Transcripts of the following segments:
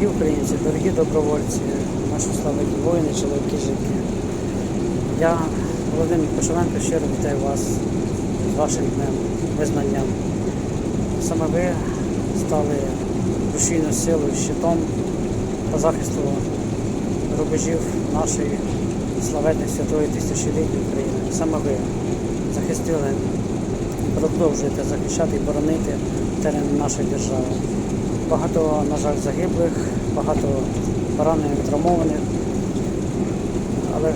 Дорогі українці, дорогі добровольці, наші славетні воїни, чоловіки, жінки. Я, Володимир Кошевенко, щиро вітаю вас з вашим днем визнанням. Саме ви стали рушійною силою, щитом по захисту рубежів нашої славетної святої тисячолітньої України. Саме ви захистили продовжуєте захищати і боронити терени нашої держави. Багато, на жаль, загиблих, багато поранених, травмованих, але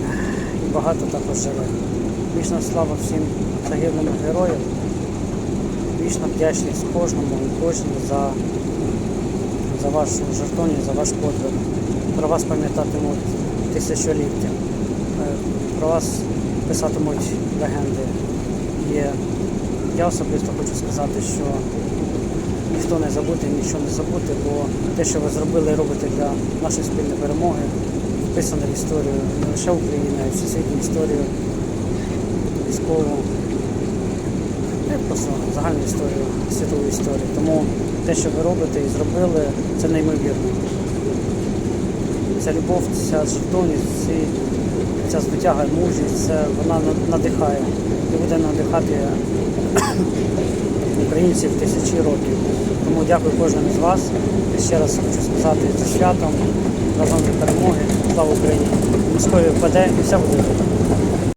і багато також живих. Вічна слава всім загиблим героям. Вічна вдячність кожному і кожній за, за вашу жертовність, за ваш подвиг. Про вас пам'ятатимуть тисячоліття. Е, Про вас писатимуть легенди. І я особисто хочу сказати, що ніхто не забути, нічого не забути, бо те, що ви зробили робите для нашої спільної перемоги, вписане в історію не лише України, а й всесвітню історію військову, просто загальну історію, світову історію. Тому те, що ви робите і зробили, це неймовірно. Ця любов, ця жертовність, ця звитяга мужність, це вона надихає і буде надихати українців тисячі років. Тому дякую кожному з вас. І ще раз хочу сказати зі святом, разом до перемоги. Слава Україні! Москові впаде і все буде добре.